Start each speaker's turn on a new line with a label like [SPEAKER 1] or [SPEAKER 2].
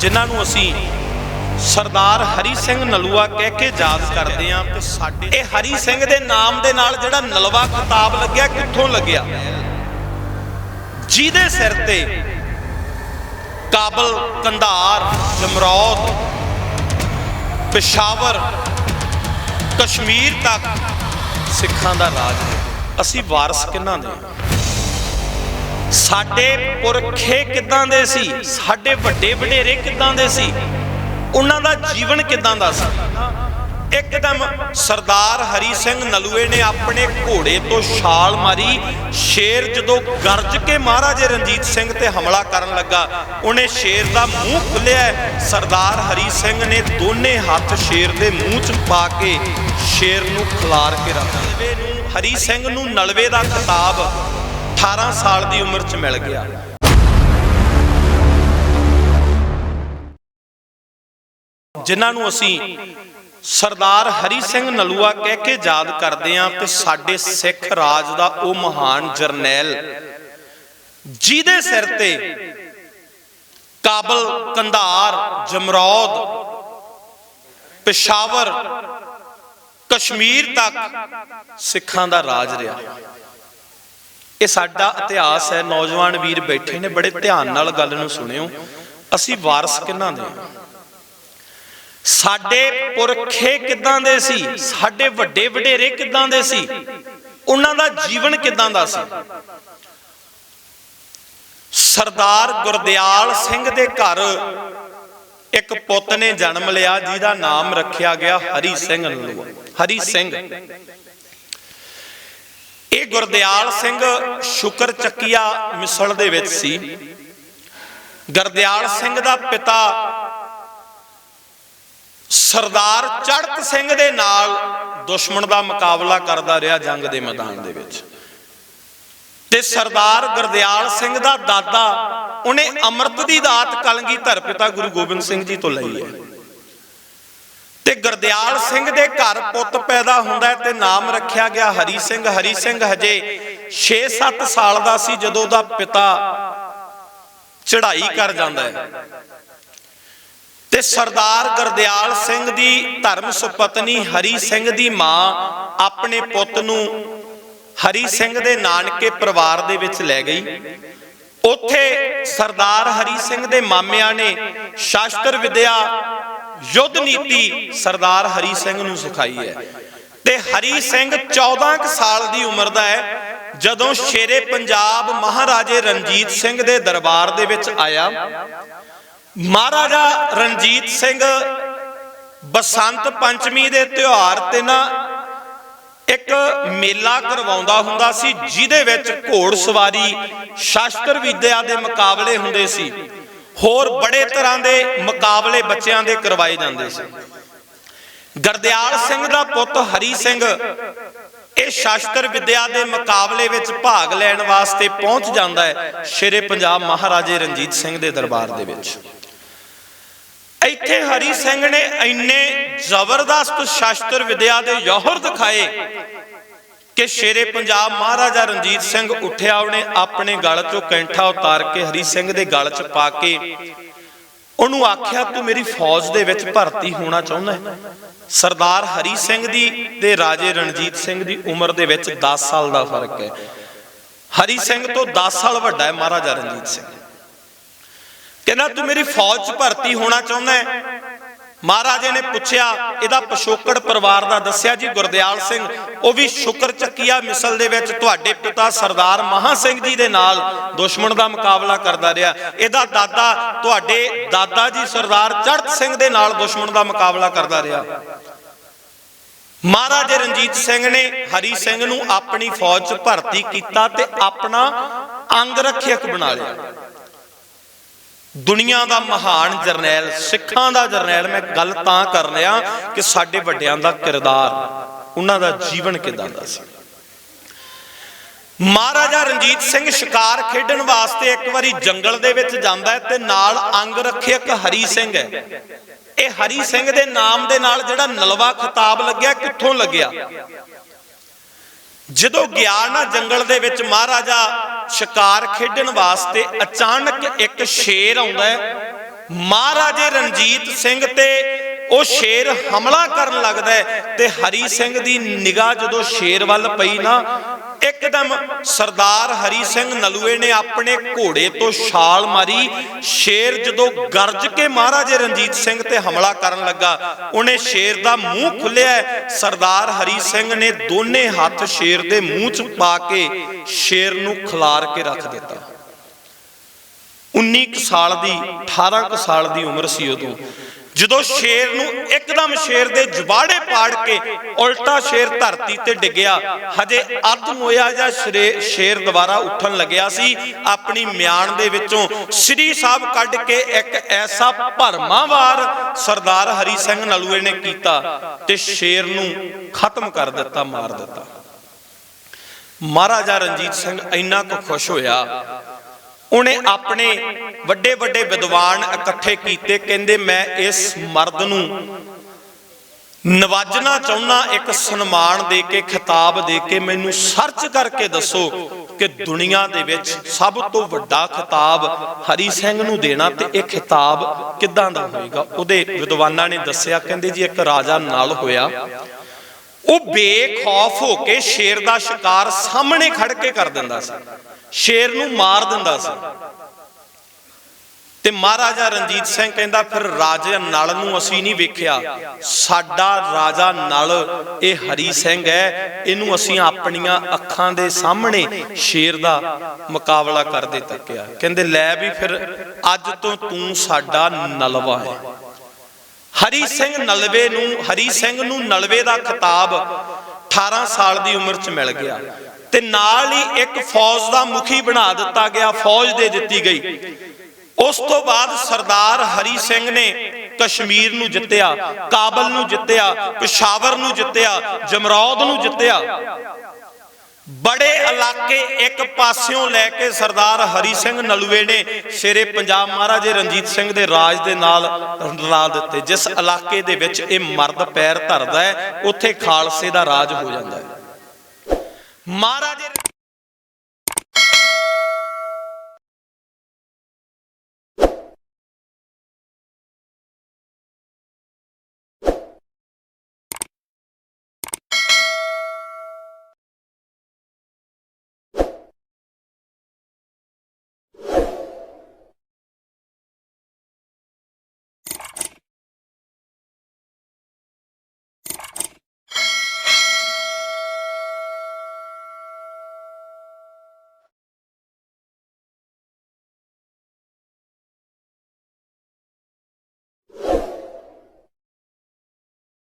[SPEAKER 1] ਜਿਨ੍ਹਾਂ ਨੂੰ ਅਸੀਂ ਸਰਦਾਰ ਹਰੀ ਸਿੰਘ ਨਲੂਆ ਕਹਿ ਕੇ ਯਾਦ ਕਰਦੇ ਆਂ ਤੇ ਸਾਡੇ ਇਹ ਹਰੀ ਸਿੰਘ ਦੇ ਨਾਮ ਦੇ ਨਾਲ ਜਿਹੜਾ ਨਲਵਾ ਖਿਤਾਬ ਲੱਗਿਆ, ਕਿੱਥੋਂ ਲੱਗਿਆ? ਜਿਹਦੇ ਸਿਰ ਤੇ ਕਾਬਲ ਕੰਧਾਰ, ਜਮਰੌਤ, ਪਿਸ਼ਾਵਰ, ਕਸ਼ਮੀਰ ਤੱਕ ਸਿੱਖਾਂ ਦਾ ਰਾਜ ਅਸੀਂ ਵਾਰਸ ਕਿਹਨਾਂ ਦੇ? ਸਾਡੇ ਪੁਰਖੇ ਕਿੱਦਾਂ ਦੇ ਸੀ? ਸਾਡੇ ਵੱਡੇ ਵਡੇਰੇ ਕਿੱਦਾਂ ਦੇ ਸੀ? ਉਹਨਾਂ ਦਾ ਜੀਵਨ ਕਿੱਦਾਂ ਦਾ ਸੀ? ਇੱਕਦਮ ਸਰਦਾਰ ਹਰੀ ਸਿੰਘ ਨਲੂਏ ਨੇ ਆਪਣੇ ਘੋੜੇ ਤੋਂ ਛਾਲ ਮਾਰੀ। ਸ਼ੇਰ ਜਦੋਂ ਗਰਜ ਕੇ ਮਹਾਰਾਜੇ ਰਣਜੀਤ ਸਿੰਘ ਤੇ ਹਮਲਾ ਕਰਨ ਲੱਗਾ, ਉਹਨੇ ਸ਼ੇਰ ਦਾ ਮੂੰਹ ਖੁੱਲਿਆ ਸਰਦਾਰ ਹਰੀ ਸਿੰਘ ਨੇ ਦੋਨੇ ਹੱਥ ਸ਼ੇਰ ਦੇ ਮੂੰਹ 'ਚ ਪਾ ਕੇ ਸ਼ੇਰ ਨੂੰ ਖਿਲਾਰ ਕੇ ਰੱਖ ਨਲਵੇ ਹਰੀ ਸਿੰਘ ਨੂੰ ਨਲਵੇ ਦਾ ਖਿਤਾਬ 18 ਸਾਲ ਦੀ ਉਮਰ 'ਚ ਮਿਲ ਗਿਆ। ਜਿਨ੍ਹਾਂ ਨੂੰ ਅਸੀਂ ਸਰਦਾਰ ਹਰੀ ਸਿੰਘ ਨਲੂਆ ਕਹਿ ਕੇ ਯਾਦ ਕਰਦੇ ਆਂ ਤੇ ਸਾਡੇ ਸਿੱਖ ਰਾਜ ਦਾ ਉਹ ਮਹਾਨ ਜਰਨੈਲ, ਜਿਹਦੇ ਸਿਰ ਤੇ ਕਾਬਲ, ਕੰਧਾਰ, ਜਮਰੌਦ, ਪਿਸ਼ਾਵਰ, ਕਸ਼ਮੀਰ ਤੱਕ ਸਿੱਖਾਂ ਦਾ ਰਾਜ ਰਿਹਾ। ਇਹ ਸਾਡਾ ਇਤਿਹਾਸ ਹੈ। ਨੌਜਵਾਨ ਵੀਰ ਬੈਠੇ ਨੇ, ਬੜੇ ਧਿਆਨ ਨਾਲ ਗੱਲ ਨੂੰ ਸੁਣਿਓ। ਅਸੀਂ ਵਾਰਸ ਕਿਹਨਾਂ ਦੇ ਸਾਡੇ ਪੁਰਖੇ ਕਿੱਦਾਂ ਦੇ ਸੀ? ਸਾਡੇ ਵੱਡੇ ਵਡੇਰੇ ਕਿੱਦਾਂ ਦੇ ਸੀ? ਉਹਨਾਂ ਦਾ ਜੀਵਨ ਕਿੱਦਾਂ ਦਾ ਸੀ? ਸਰਦਾਰ ਗੁਰਦਿਆਲ ਸਿੰਘ ਦੇ ਘਰ ਇੱਕ ਪੁੱਤ ਨੇ ਜਨਮ ਲਿਆ, ਜਿਹਦਾ ਨਾਮ ਰੱਖਿਆ ਗਿਆ ਹਰੀ ਸਿੰਘ ਨਲੂਆ ਹਰੀ ਸਿੰਘ। ਇਹ ਗੁਰਦਿਆਲ ਸਿੰਘ ਸ਼ੁਕਰ ਚੱਕੀਆ ਮਿਸਲ ਦੇ ਵਿੱਚ ਸੀ। ਗੁਰਦਿਆਲ ਸਿੰਘ ਦਾ ਪਿਤਾ ਸਰਦਾਰ ਚੜਤ ਸਿੰਘ ਦੇ ਨਾਲ ਦੁਸ਼ਮਣ ਦਾ ਮੁਕਾਬਲਾ ਕਰਦਾ ਰਿਹਾ ਜੰਗ ਦੇ ਮੈਦਾਨ ਦੇ ਵਿੱਚ। ਤੇ ਸਰਦਾਰ ਗੁਰਦਿਆਲ ਸਿੰਘ ਦਾ ਦਾਦਾ, ਉਹਨੇ ਅੰਮ੍ਰਿਤ ਦੀ ਦਾਤ ਕਲਗੀਧਰ ਪਿਤਾ ਗੁਰੂ ਗੋਬਿੰਦ ਸਿੰਘ ਜੀ ਤੋਂ ਲਈ ਹੈ। ਤੇ ਗੁਰਦਿਆਲ ਸਿੰਘ ਦੇ ਘਰ ਪੁੱਤ ਪੈਦਾ ਹੁੰਦਾ ਤੇ ਨਾਮ ਰੱਖਿਆ ਗਿਆ ਹਰੀ ਸਿੰਘ ਹਰੀ ਸਿੰਘ ਹਜੇ 6-7 ਸਾਲ ਦਾ ਸੀ ਜਦੋਂ ਦਾ ਪਿਤਾ ਚੜ੍ਹਾਈ ਕਰ ਜਾਂਦਾ ਹੈ। ਤੇ ਸਰਦਾਰ ਗੁਰਦਿਆਲ ਸਿੰਘ ਦੀ ਧਰਮ ਸੁਪਤਨੀ ਹਰੀ ਸਿੰਘ ਦੀ ਮਾਂ ਆਪਣੇ ਪੁੱਤ ਨੂੰ ਹਰੀ ਸਿੰਘ ਦੇ ਨਾਨਕੇ ਪਰਿਵਾਰ ਦੇ ਵਿੱਚ ਲੈ ਗਈ। ਉੱਥੇ ਸਰਦਾਰ ਹਰੀ ਸਿੰਘ ਦੇ ਮਾਮਿਆਂ ਨੇ ਸ਼ਾਸਤਰ ਵਿਦਿਆ ਯੁੱਧ ਨੀਤੀ ਸਰਦਾਰ ਹਰੀ ਸਿੰਘ ਨੂੰ ਸਿਖਾਈ ਹੈ। ਤੇ ਹਰੀ ਸਿੰਘ 14 ਕੁ ਸਾਲ ਦੀ ਉਮਰ ਦਾ ਹੈ, ਜਦੋਂ ਸ਼ੇਰੇ ਪੰਜਾਬ ਮਹਾਰਾਜੇ ਰਣਜੀਤ ਸਿੰਘ ਦੇ ਦਰਬਾਰ ਦੇ ਵਿੱਚ ਆਇਆ। ਮਹਾਰਾਜਾ ਰਣਜੀਤ ਸਿੰਘ ਬਸੰਤ ਪੰਚਮੀ ਦੇ ਤਿਉਹਾਰ ਤੇ ਨਾ ਇੱਕ ਮੇਲਾ ਕਰਵਾਉਂਦਾ ਹੁੰਦਾ ਸੀ, ਜਿਹਦੇ ਵਿੱਚ ਘੋੜ ਸਵਾਰੀ ਸ਼ਾਸਤਰ ਵਿਦਿਆ ਦੇ ਮੁਕਾਬਲੇ ਹੁੰਦੇ ਸੀ। ਹੋਰ ਬੜੇ ਤਰ੍ਹਾਂ ਦੇ ਮੁਕਾਬਲੇ ਬੱਚਿਆਂ ਦੇ ਕਰਵਾਏ ਜਾਂਦੇ ਸੀ। ਗਰਦਿਆਲ ਸਿੰਘ ਦਾ ਪੁੱਤ ਹਰੀ ਸਿੰਘ। ਇਹ ਸ਼ਾਸਤਰ ਵਿਦਿਆ ਦੇ ਮੁਕਾਬਲੇ ਵਿੱਚ ਭਾਗ ਲੈਣ ਵਾਸਤੇ ਪਹੁੰਚ ਜਾਂਦਾ ਹੈ ਸ਼ੇਰੇ ਪੰਜਾਬ ਮਹਾਰਾਜੇ ਰਣਜੀਤ ਸਿੰਘ ਦੇ ਦਰਬਾਰ ਦੇ ਵਿੱਚ। ਇੱਥੇ ਹਰੀ ਸਿੰਘ ਨੇ ਇੰਨੇ ਜ਼ਬਰਦਸਤ ਸ਼ਾਸਤਰ ਵਿਦਿਆ ਦੇ ਜੌਹਰ ਦਿਖਾਏ ਕਿ ਸ਼ੇਰੇ ਪੰਜਾਬ ਮਹਾਰਾਜਾ ਰਣਜੀਤ ਸਿੰਘ ਉੱਠਿਆ, ਉਹਨੇ ਆਪਣੇ ਗਲ ਚੋਂ ਕੈਂਠਾ ਉਤਾਰ ਕੇ ਹਰੀ ਸਿੰਘ ਦੇ ਗਲ 'ਚ ਪਾ ਕੇ ਉਹਨੂੰ ਆਖਿਆ, ਤੂੰ ਮੇਰੀ ਫੌਜ ਦੇ ਵਿੱਚ ਭਰਤੀ ਹੋਣਾ ਚਾਹੁੰਦਾ ਹੈ? ਸਰਦਾਰ ਹਰੀ ਸਿੰਘ ਦੀ ਤੇ ਰਾਜੇ ਰਣਜੀਤ ਸਿੰਘ ਦੀ ਉਮਰ ਦੇ ਵਿੱਚ 10 ਸਾਲ ਦਾ ਫ਼ਰਕ ਹੈ। ਹਰੀ ਸਿੰਘ ਤੋਂ 10 ਸਾਲ ਵੱਡਾ ਹੈ ਮਹਾਰਾਜਾ ਰਣਜੀਤ ਸਿੰਘ। ਕਹਿੰਦਾ, ਤੂੰ ਮੇਰੀ ਫੌਜ 'ਚ ਭਰਤੀ ਹੋਣਾ ਚਾਹੁੰਦਾ ਹੈ? ਮਹਾਰਾਜੇ ਨੇ ਪੁੱਛਿਆ, ਇਹਦਾ ਪਿਛੋਕੜ ਪਰਿਵਾਰ ਦਾ ਦੱਸਿਆ ਜੀ, ਗੁਰਦਿਆਲ ਸਿੰਘ, ਉਹ ਵੀ ਸ਼ੁਕਰ ਚੱਕੀਆ ਮਿਸਲ ਦੇ ਵਿੱਚ ਤੁਹਾਡੇ ਪਿਤਾ ਸਰਦਾਰ ਮਹਾ ਸਿੰਘ ਜੀ ਦੇ ਨਾਲ ਦੁਸ਼ਮਣ ਦਾ ਮੁਕਾਬਲਾ ਕਰਦਾ ਰਿਹਾ। ਇਹਦਾ ਦਾਦਾ, ਤੁਹਾਡੇ ਦਾਦਾ ਜੀ ਸਰਦਾਰ ਚੜਤ ਸਿੰਘ ਦੇ ਨਾਲ ਦੁਸ਼ਮਣ ਦਾ ਮੁਕਾਬਲਾ ਕਰਦਾ ਰਿਹਾ। ਮਹਾਰਾਜੇ ਰਣਜੀਤ ਸਿੰਘ ਨੇ ਹਰੀ ਸਿੰਘ ਨੂੰ ਆਪਣੀ ਫੌਜ 'ਚ ਭਰਤੀ ਕੀਤਾ ਤੇ ਆਪਣਾ ਅੰਗ ਰੱਖਿਅਕ ਬਣਾ ਲਿਆ। ਦੁਨੀਆ ਦਾ ਮਹਾਨ ਜਰਨੈਲ, ਸਿੱਖਾਂ ਦਾ ਜਰਨੈਲ, ਮੈਂ ਗੱਲ ਤਾਂ ਕਰ ਰਿਹਾ ਕਿ ਸਾਡੇ ਵੱਡਿਆਂ ਦਾ ਕਿਰਦਾਰ, ਉਹਨਾਂ ਦਾ ਜੀਵਨ ਕਿਦਾਂ ਦਾ ਸੀ। ਮਹਾਰਾਜਾ ਰਣਜੀਤ ਸਿੰਘ ਸ਼ਿਕਾਰ ਖੇਡਣ ਵਾਸਤੇ ਇੱਕ ਵਾਰੀ ਜੰਗਲ ਦੇ ਵਿੱਚ ਜਾਂਦਾ ਹੈ ਤੇ ਨਾਲ ਅੰਗ ਰੱਖਿਅਕ ਹਰੀ ਸਿੰਘ ਹੈ। ਇਹ ਹਰੀ ਸਿੰਘ ਦੇ ਨਾਮ ਦੇ ਨਾਲ ਜਿਹੜਾ ਨਲਵਾ ਖਿਤਾਬ ਲੱਗਿਆ, ਕਿੱਥੋਂ ਲੱਗਿਆ? ਜਦੋਂ ਗਿਆ ਨਾ ਜੰਗਲ ਦੇ ਵਿੱਚ ਮਹਾਰਾਜਾ ਸ਼ਿਕਾਰ ਖੇਡਣ ਵਾਸਤੇ ਅਚਾਨਕ ਇੱਕ ਸ਼ੇਰ ਆਉਂਦਾ ਹੈ। ਮਹਾਰਾਜੇ ਰਣਜੀਤ ਸਿੰਘ ਤੇ ਉਹ ਸ਼ੇਰ ਹਮਲਾ ਕਰਨ ਲੱਗਦਾ ਹੈ ਤੇ ਹਰੀ ਸਿੰਘ ਦੀ ਨਿਗਾਹ ਜਦੋਂ ਸ਼ੇਰ ਵੱਲ ਪਈ ਨਾ, ਇੱਕਦਮ ਸਰਦਾਰ ਹਰੀ ਸਿੰਘ ਨਲੂਏ ਨੇ ਆਪਣੇ ਘੋੜੇ ਤੋਂ ਛਾਲ ਮਾਰੀ। ਸ਼ੇਰ ਜਦੋਂ ਗਰਜ ਕੇ ਮਹਾਰਾਜੇ ਰਣਜੀਤ ਸਿੰਘ ਤੇ ਹਮਲਾ ਕਰਨ ਲੱਗਾ, ਉਹਨੇ ਸ਼ੇਰ ਦਾ ਮੂੰਹ ਖੁੱਲਿਆ ਸਰਦਾਰ ਹਰੀ ਸਿੰਘ ਨੇ ਦੋਨੇ ਹੱਥ ਸ਼ੇਰ ਦੇ ਮੂੰਹ 'ਚ ਪਾ ਕੇ ਸ਼ੇਰ ਨੂੰ ਖਿਲਾਰ ਕੇ ਰੱਖ ਦਿੱਤਾ। 19 ਕੁ ਸਾਲ ਦੀ 18 ਕੁ ਸਾਲ ਦੀ ਉਮਰ ਸੀ ਉਦੋਂ। ਜਦੋਂ ਸ਼ੇਰ ਨੂੰ ਇੱਕਦਮ ਸ਼ੇਰ ਦੇ ਜਵਾੜੇ ਪਾੜ ਕੇ ਉਲਟਾ ਸ਼ੇਰ ਧਰਤੀ ਤੇ ਡਿੱਗਿਆ, ਹਜੇ ਅੱਧ ਮੋਇਆ ਜਾਂ ਸ਼ੇਰ ਦੁਬਾਰਾ ਉੱਠਣ ਲੱਗਿਆ ਸੀ। ਆਪਣੀ ਮਿਆਨ ਦੇ ਵਿੱਚੋਂ ਸ੍ਰੀ ਸਾਹਿਬ ਕੱਢ ਕੇ ਇੱਕ ਐਸਾ ਭਰਮਾਵਾਰ ਸਰਦਾਰ ਹਰੀ ਸਿੰਘ ਨਲੂਏ ਨੇ ਕੀਤਾ ਤੇ ਸ਼ੇਰ ਨੂੰ ਖਤਮ ਕਰ ਦਿੱਤਾ, ਮਾਰ ਦਿੱਤਾ। ਮਹਾਰਾਜਾ ਰਣਜੀਤ ਸਿੰਘ ਇੰਨਾ ਕੁ ਖੁਸ਼ ਹੋਇਆ ਉਹਨੇ ਆਪਣੇ ਵੱਡੇ ਵੱਡੇ ਵਿਦਵਾਨ ਇਕੱਠੇ ਕੀਤੇ, ਕਹਿੰਦੇ, ਮੈਂ ਇਸ ਮਰਦ ਨੂੰ ਨਵਾਜਣਾ ਚਾਹੁੰਦਾ ਇੱਕ ਸਨਮਾਨ ਦੇ ਕੇ, ਖਿਤਾਬ ਦੇ ਕੇ, ਮੈਨੂੰ ਸਰਚ ਕਰਕੇ ਦੱਸੋ ਕਿ ਦੁਨੀਆ ਦੇ ਵਿੱਚ ਸਭ ਤੋਂ ਵੱਡਾ ਖਿਤਾਬ ਹਰੀ ਸਿੰਘ ਨੂੰ ਦੇਣਾ ਤੇ ਇਹ ਖਿਤਾਬ ਕਿੱਦਾਂ ਦਾ ਹੋਏਗਾ? ਉਹਦੇ ਵਿਦਵਾਨਾਂ ਨੇ ਦੱਸਿਆ, ਕਹਿੰਦੇ, ਜੀ, ਇੱਕ ਰਾਜਾ ਨਾਲ ਹੋਇਆ। ਉਹ ਬੇਖੌਫ ਹੋ ਕੇ ਸ਼ੇਰ ਦਾ ਸ਼ਿਕਾਰ ਸਾਹਮਣੇ ਖੜ ਕੇ ਕਰ ਦਿੰਦਾ ਸੀ। ਸ਼ੇਰ ਨੂੰ ਮਾਰ ਦਿੰਦਾ ਸੀ। ਤੇ ਮਹਾਰਾਜਾ ਰਣਜੀਤ ਸਿੰਘ ਕਹਿੰਦਾ, ਫਿਰ ਰਾਜਾ ਨਲ ਨੂੰ ਅਸੀਂ ਨਹੀਂ ਵੇਖਿਆ। ਸਾਡਾ ਰਾਜਾ ਨਲ ਇਹ ਹਰੀ ਸਿੰਘ ਹੈ। ਇਹਨੂੰ ਅਸੀਂ ਆਪਣੀਆਂ ਅੱਖਾਂ ਦੇ ਸਾਹਮਣੇ ਸ਼ੇਰ ਦਾ ਮੁਕਾਬਲਾ ਕਰਦੇ ਤੱਕਿਆ। ਕਹਿੰਦੇ, ਲੈ ਵੀ ਫਿਰ ਅੱਜ ਤੋਂ ਤੂੰ ਸਾਡਾ ਨਲਵਾ ਹੈ। ਹਰੀ ਸਿੰਘ ਨਲਵੇ ਨੂੰ, ਹਰੀ ਸਿੰਘ ਨੂੰ ਨਲਵੇ ਦਾ ਖਿਤਾਬ 18 ਸਾਲ ਦੀ ਉਮਰ 'ਚ ਮਿਲ ਗਿਆ। ਤੇ ਨਾਲ ਹੀ ਇੱਕ ਫੌਜ ਦਾ ਮੁਖੀ ਬਣਾ ਦਿੱਤਾ ਗਿਆ, ਫੌਜ ਦੇ ਦਿੱਤੀ ਗਈ। ਉਸ ਤੋਂ ਬਾਅਦ ਸਰਦਾਰ ਹਰੀ ਸਿੰਘ ਨੇ ਕਸ਼ਮੀਰ ਨੂੰ ਜਿੱਤਿਆ, ਕਾਬਲ ਨੂੰ ਜਿੱਤਿਆ, ਪਿਸ਼ਾਵਰ ਨੂੰ ਜਿੱਤਿਆ, ਜਮਰੌਦ ਨੂੰ ਜਿੱਤਿਆ। ਬੜੇ ਇਲਾਕੇ ਇੱਕ ਪਾਸਿਓਂ ਲੈ ਕੇ ਸਰਦਾਰ ਹਰੀ ਸਿੰਘ ਨਲੂਏ ਨੇ ਸ਼ੇਰੇ ਪੰਜਾਬ ਮਹਾਰਾਜੇ ਰਣਜੀਤ ਸਿੰਘ ਦੇ ਰਾਜ ਦੇ ਨਾਲ ਰਲਾ ਦਿੱਤੇ, ਜਿਸ ਇਲਾਕੇ ਦੇ ਵਿੱਚ ਇਹ ਮਰਦ ਪੈਰ ਧਰਦਾ ਹੈ, ਉੱਥੇ ਖਾਲਸੇ ਦਾ ਰਾਜ ਹੋ ਜਾਂਦਾ ਹੈ। ਮਹਾਰਾਜੇ